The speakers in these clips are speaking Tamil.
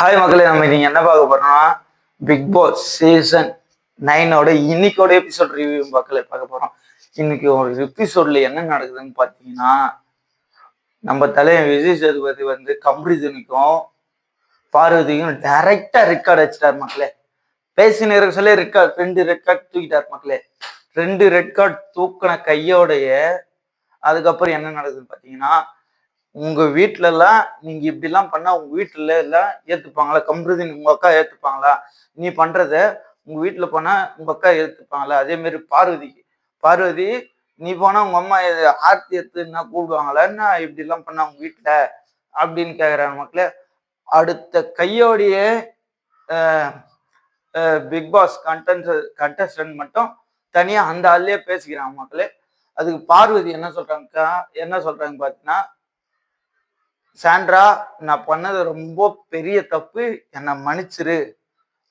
ஹாய் மக்களே நம்ம நீங்க என்ன பார்க்க போறோம்னா பிக் பாஸ் சீசன் நைனோட இன்னைக்கோட எபிசோட் ரிவ்யூ மக்களே பார்க்க போறோம். இன்னைக்கு ஒரு எபிசோட்ல என்ன நடக்குதுன்னு பார்த்தீங்கன்னா நம்ம தலைவன் விஜய் சேதுபதி வந்து கம்ரிதனுக்கும் பார்வதிக்கும் டைரக்டா ரெக்கார்ட் வச்சிட்டார் மக்களே. பேசின இருக்க சொல்லி ரெக்கார்ட் ரெண்டு ரெட் கார்டு தூக்கிட்டார் மக்களே. ரெண்டு ரெட் கார்டு தூக்கின கையோடைய அதுக்கப்புறம் என்ன நடக்குதுன்னு பார்த்தீங்கன்னா உங்க வீட்டிலலாம் எல்லாம் நீங்க இப்படி எல்லாம் பண்ணா உங்க வீட்டுல எல்லாம் ஏத்துப்பாங்களா? கம்ருதீன் உங்க அக்கா ஏத்துப்பாங்களா? நீ பண்றத உங்க வீட்டுல போனா உங்க அக்கா ஏத்துப்பாங்களா? அதே மாதிரி பார்வதிக்கு பார்வதி நீ போனா உங்க அம்மா ஆர்த்தி எடுத்துன்னா கூப்பிடுவாங்களா என்ன இப்படி எல்லாம் பண்ணா உங்க வீட்டுல அப்படின்னு கேக்குறாங்க மக்களே. அடுத்த கையோடைய பிக் பாஸ் கண்டென்ட் கண்டஸ்டன்ட் மட்டும் தனியா அந்த ஆள்லயே பேசிக்கிறாங்க மக்களே. அதுக்கு பார்வதி என்ன சொல்றாங்கக்கா? என்ன சொல்றாங்க பாத்தீங்கன்னா சாண்ட்ரா நான் பண்ணது ரொம்ப பெரிய தப்பு என்னை மன்னிச்சிரு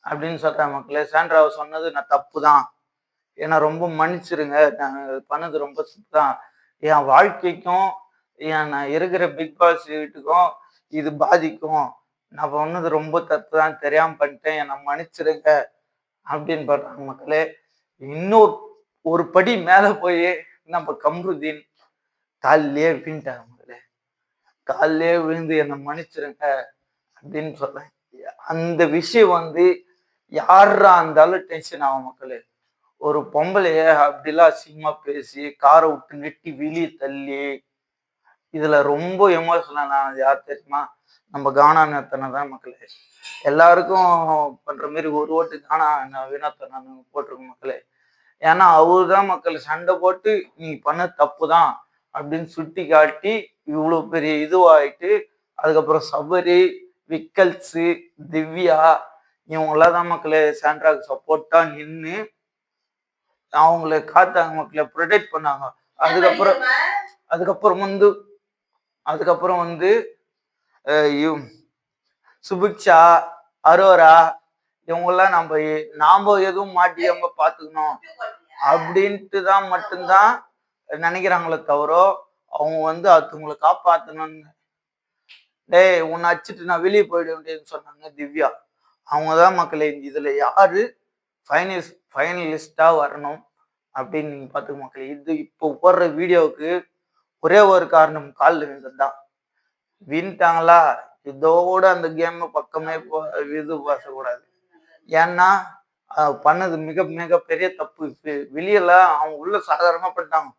அப்படின்னு சொல்கிறேன் மக்களே. சாண்ட்ராவை சொன்னது நான் தப்பு தான் என்னை ரொம்ப மன்னிச்சிருங்க. நான் பண்ணது ரொம்ப தப்பு தான் என் வாழ்க்கைக்கும் என் நான் இருக்கிற பிக் பாஸ் வீட்டுக்கும் இது பாதிக்கும். நான் பண்ணது ரொம்ப தப்பு தான் தெரியாமல் பண்ணிட்டேன். என்னை மன்னிச்சிருங்க அப்படின்னு பண்ணுறாங்க மக்களே. இன்னொரு ஒரு படி மேலே போய் நம்ம கம்ருதீன் காலிலேயே விழுந்துட்டாங்க காலிலே விழுந்து என்னை மன்னிச்சிருங்க அப்படின்னு சொல்றேன். அந்த விஷயம் வந்து யாரா இருந்தாலும் டென்ஷன் ஆகும் மக்களே. ஒரு பொம்பளைய அப்படிலாம் அசிங்கமா பேசி காரை விட்டு நெட்டி வெளியே தள்ளி இதுல ரொம்ப எமோஷனல் ஆனது யார் தெரியுமா? நம்ம கானா நேத்தனை தான் மக்களே. எல்லாருக்கும் பண்ற மாதிரி ஒரு ஓட்டு கானா வினோத்தனை போட்டிருக்கோம் மக்களே. ஏன்னா அவரு தான் மக்கள் சண்டை போட்டு நீ பண்ண தப்பு தான் அப்படின்னு சுட்டி காட்டி இவ்வளோ பெரிய இதுவாயிட்டு அதுக்கப்புறம் சபரி விக்கல்ஸு திவ்யா இவங்களாம் தான் மக்களே சாண்ட்ராக்கு சப்போர்ட்டாக நின்று அவங்கள காத்தாங்க மக்களை ப்ரொடெக்ட் பண்ணாங்க. அதுக்கப்புறம் அதுக்கப்புறம் வந்து அதுக்கப்புறம் வந்து சுபிக்ஷா அரோரா இவங்கெல்லாம் நம்ம நாம் எதுவும் மாட்டியாம பார்த்துக்கணும் அப்படின்ட்டு தான் மட்டும்தான் நினைக்கிறாங்களே தவிர அவங்க வந்து அதுங்களை காப்பாற்றணும்னு டேய் உன்னை அடிச்சிட்டு நான் வெளியே போயிட வேண்டியதுன்னு சொன்னாங்க திவ்யா. அவங்க தான் மக்களே இதில் யார் ஃபைனலிஸ்ட் ஃபைனலிஸ்டாக வரணும் அப்படின்னு நீங்கள் பார்த்துக்க மக்களே. இது இப்போ போடுற வீடியோவுக்கு ஒரே ஒரு காரணம் கால் விழுந்தது தான் வின்ட்டாங்களா? இதோட அந்த கேம் பக்கமே போ இது பேசக்கூடாது. ஏன்னா பண்ணது மிக மிக பெரிய தப்பு வெளியெல்லாம் அவங்க உள்ள சாதாரணமா பண்ணிட்டாங்க.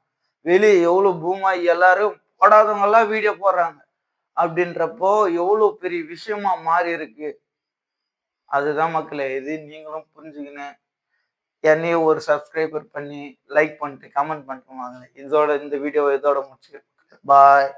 வெளியே எவ்வளவு பூமாய் எல்லாரும் போடாதவங்க எல்லாம் வீடியோ போடுறாங்க. அப்படின்றப்போ எவ்வளவு பெரிய விஷயமா மாறி இருக்கு. அதுதான் மக்களே இது நீங்களும் புரிஞ்சுக்கின்னு என்னையும் ஒரு சப்ஸ்கிரைபர் பண்ணி லைக் பண்ணிட்டு கமெண்ட் பண்ணிட்டு வாங்க. இதோட இந்த வீடியோ இதோட முடிச்சுக்கிறேன். பாய்